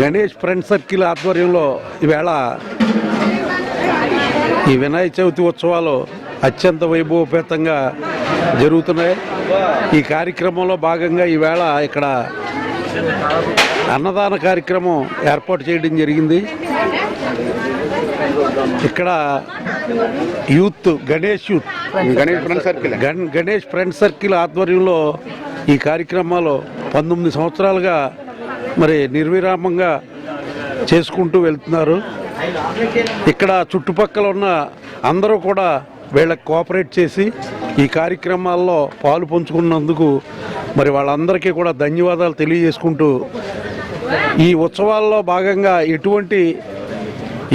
Ganesh friend circle ఆధ్వర్యంలో ఈవేళ ఈ వినాయక చవితి ఉత్సవాలు అత్యంత వైభవపేతంగా జరుగుతున్నాయి. ఈ కార్యక్రమంలో భాగంగా ఈవేళ ఇక్కడ అన్నదాన కార్యక్రమం ఏర్పాటు చేయడం జరిగింది. ఇక్కడ youth Ganesh youth. Ganesh friend circle. గణ్ Ganesh friend circle ఆధ్వర్యంలో ఈ కార్యక్రమాలు పంతొమ్మిది సంవత్సరాలుగా మరి నిర్విరామంగా చేసుకుంటూ వెళ్తున్నారు. ఇక్కడ చుట్టుపక్కల ఉన్న అందరూ కూడా వీళ్ళకి కోఆపరేట్ చేసి ఈ కార్యక్రమాల్లో పాలు పంచుకున్నందుకు మరి వాళ్ళందరికీ కూడా ధన్యవాదాలు తెలియజేసుకుంటూ ఈ ఉత్సవాల్లో భాగంగా ఎటువంటి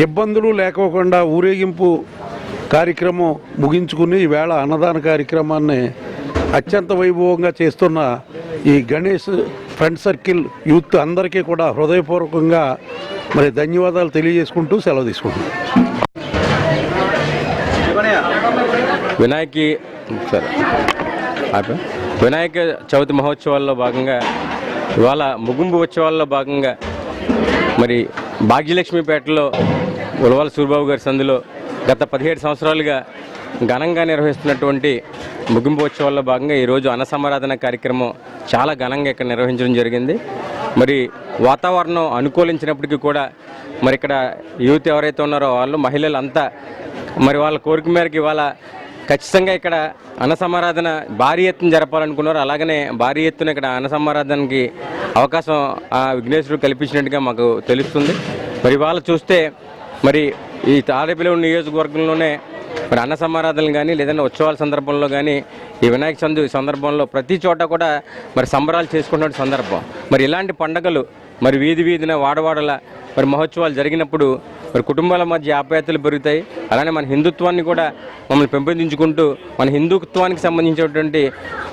ఇబ్బందులు లేకోకుండా ఊరేగింపు కార్యక్రమం ముగించుకుని ఈవేళ అన్నదాన కార్యక్రమాన్ని అత్యంత వైభవంగా చేస్తున్న ఈ గణేష్ ఫ్రెండ్ సర్కిల్ యూత్ అందరికీ కూడా హృదయపూర్వకంగా మరి ధన్యవాదాలు తెలియజేసుకుంటూ సెలవు తీసుకుంటున్నాను వినాయకి సరే. వినాయక చవితి మహోత్సవాల్లో భాగంగా ఇవాళ ముగింపు ఉత్సవాల్లో భాగంగా మరి భాగ్యలక్ష్మీపేటలో ఉలవాల సూరిబాబు గారి సందులో గత పదిహేడు సంవత్సరాలుగా ఘనంగా నిర్వహిస్తున్నటువంటి ముగింపు ఉత్సవాల్లో భాగంగా ఈరోజు అన్నసమారాధన కార్యక్రమం చాలా ఘనంగా ఇక్కడ నిర్వహించడం జరిగింది. మరి వాతావరణం అనుకూలించినప్పటికీ కూడా మరి ఇక్కడ యూత్ ఎవరైతే ఉన్నారో వాళ్ళు మహిళలు అంతా మరి వాళ్ళ కోరిక మేరకు ఇవాళ ఖచ్చితంగా ఇక్కడ అన్నసమారాధన భారీ ఎత్తున జరపాలనుకున్నారు. అలాగనే భారీ ఎత్తున ఇక్కడ అన్నసమారాధనకి అవకాశం ఆ విఘ్నేశ్వరుడు కల్పించినట్టుగా మాకు తెలుస్తుంది. మరి ఇవాళ చూస్తే మరి ఈ తాడేపల్లి నియోజకవర్గంలోనే మరి అన్న సమారాధనలు కానీ లేదంటే ఉత్సవాల సందర్భంలో కానీ ఈ వినాయక చందు సందర్భంలో ప్రతి చోట కూడా మరి సంబరాలు చేసుకున్న సందర్భం. మరి ఇలాంటి పండగలు మరి వీధి వీధిన వాడవాడల మరి మహోత్సవాలు జరిగినప్పుడు మరి కుటుంబాల మధ్య ఆప్యాయతలు పెరుగుతాయి. అలానే మన హిందుత్వాన్ని కూడా మమ్మల్ని పెంపొందించుకుంటూ మన హిందుత్వానికి సంబంధించినటువంటి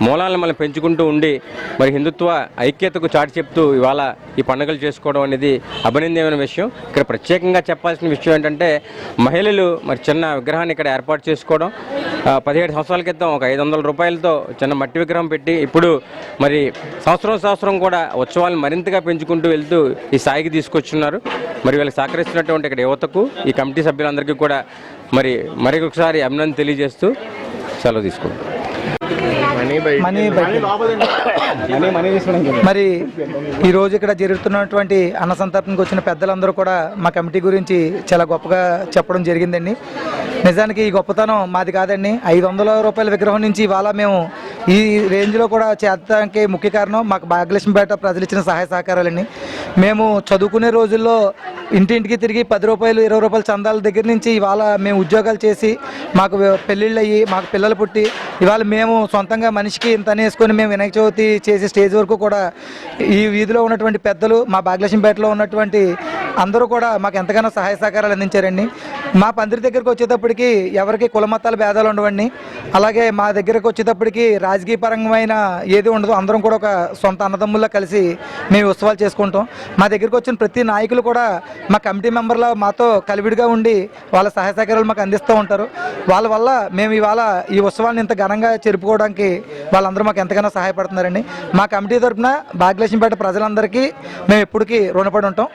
మూలాలను మనం పెంచుకుంటూ ఉండి మరి హిందుత్వ ఐక్యతకు చాటి చెప్తూ ఇవాళ ఈ పండుగలు చేసుకోవడం అనేది అభినందనమైన విషయం. ఇక్కడ ప్రత్యేకంగా చెప్పాల్సిన విషయం ఏంటంటే మహిళలు మరి చిన్న విగ్రహాన్ని ఇక్కడ ఏర్పాటు చేసుకోవడం పదిహేడు సంవత్సరాల క్రితం ఒక ఐదు వందల రూపాయలతో చిన్న మట్టి విగ్రహం పెట్టి ఇప్పుడు మరి సంవత్సరం సంవత్సరం కూడా ఉత్సవాలను మరింతగా పెంచుకుంటూ వెళ్తూ ఈ స్థాయికి తీసుకొచ్చున్నారు. మరి వీళ్ళకి సహకరిస్తున్నటువంటి ఇక్కడ యువతకు ఈ కమిటీ సభ్యులందరికీ కూడా మరి మరి ఒకసారి అభినందన తెలియజేస్తూ సెలవు తీసుకుంటాం మరి ఈరోజు ఇక్కడ జరుగుతున్నటువంటి అన్న సంతర్పణకు వచ్చిన పెద్దలందరూ కూడా మా కమిటీ గురించి చాలా గొప్పగా చెప్పడం జరిగిందండి. నిజానికి ఈ గొప్పతనం మాది కాదండి. ఐదు వందల రూపాయల విగ్రహం నుంచి ఇవాళ మేము ఈ రేంజ్లో కూడా చేర్చడానికి ముఖ్య కారణం మాకు భాగ్యలక్ష్మిపేట ప్రజలు ఇచ్చిన సహాయ సహకారాలండి. మేము చదువుకునే రోజుల్లో ఇంటింటికి తిరిగి పది రూపాయలు ఇరవై రూపాయల చందాల దగ్గర నుంచి ఇవాళ మేము ఉద్యోగాలు చేసి మాకు పెళ్ళిళ్ళు అయ్యి మాకు పిల్లలు పుట్టి ఇవాళ మేము సొంతంగా మనిషికి ఇంత అనేసుకొని మేము వినాయక చవితి చేసే స్టేజ్ వరకు కూడా ఈ వీధిలో ఉన్నటువంటి పెద్దలు మా భాగ్యలక్ష్మిపేటలో ఉన్నటువంటి అందరూ కూడా మాకు ఎంతగానో సహాయ సహకారాలు అందించారండి. మా పందిరి దగ్గరికి వచ్చేటప్పటికి ఎవరికి కులమతాల భేదాలు ఉండవండి. అలాగే మా దగ్గరకు వచ్చేటప్పటికి రాజకీయ పరమైన ఏది ఉండదు. అందరం కూడా ఒక సొంత అన్నదమ్ముల్లో కలిసి మేము ఉత్సవాలు చేసుకుంటాం. మా దగ్గరికి వచ్చిన ప్రతి నాయకులు కూడా మా కమిటీ మెంబర్ల మాతో కలివిడిగా ఉండి వాళ్ళ సహాయ సహకారాలు మాకు అందిస్తూ ఉంటారు. వాళ్ళ వల్ల మేము ఇవాళ ఈ ఉత్సవాన్ని ఇంత ఘనంగా జరుపుకోవడానికి వాళ్ళందరూ మాకు ఎంతగానో సహాయపడుతున్నారండి. మా కమిటీ తరఫున భాగ్యలక్ష్మిపేట ప్రజలందరికీ మేము ఎప్పటికీ రుణపడి ఉంటాం.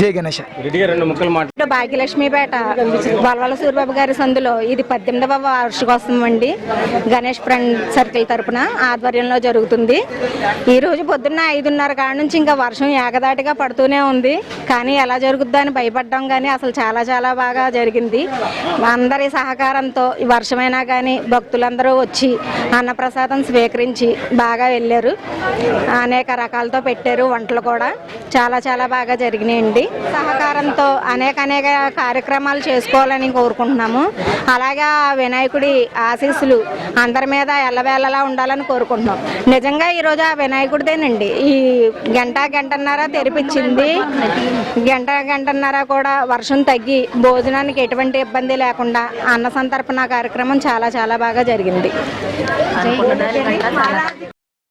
జై గణేష్. రెడ్డిగా రెండు ముక్కలు మాట ఇప్పుడు భాగ్యలక్ష్మిపేట వల్వల సూరిబాబు గారి సందులో ఇది పద్దెనిమిదవ వార్షికోత్సవం అండి గణేష్ ఫ్రెండ్ సర్కిల్ తరపున ఆధ్వర్యంలో జరుగుతుంది. ఈ రోజు పొద్దున్న ఐదున్నర కాడ నుంచి ఇంకా వర్షం ఏకదాటిగా పడుతూనే ఉంది. కానీ ఎలా జరుగుద్దా అని భయపడ్డాం కానీ అసలు చాలా చాలా బాగా జరిగింది. అందరి సహకారంతో ఈ వర్షమైనా కానీ భక్తులందరూ వచ్చి అన్నప్రసాదం స్వీకరించి బాగా వెళ్ళారు. అనేక రకాలతో పెట్టారు వంటలు కూడా. చాలా చాలా బాగా జరిగినాయండి. ఉంది సహకారంతో అనేక అనేక కార్యక్రమాలు చేసుకోవాలని కోరుకుంటున్నాము. అలాగే వినాయకుడి ఆశీస్సులు అందరి మీద ఎల్లవేళలా ఉండాలని కోరుకుంటున్నాం. నిజంగా ఈరోజు ఆ వినాయకుడిదేనండి. ఈ గంట గంటన్నర తెరిపించింది. గంట గంటన్నర కూడా వర్షం తగ్గి భోజనానికి ఎటువంటి ఇబ్బంది లేకుండా అన్న సంతర్పణ కార్యక్రమం చాలా చాలా బాగా జరిగింది.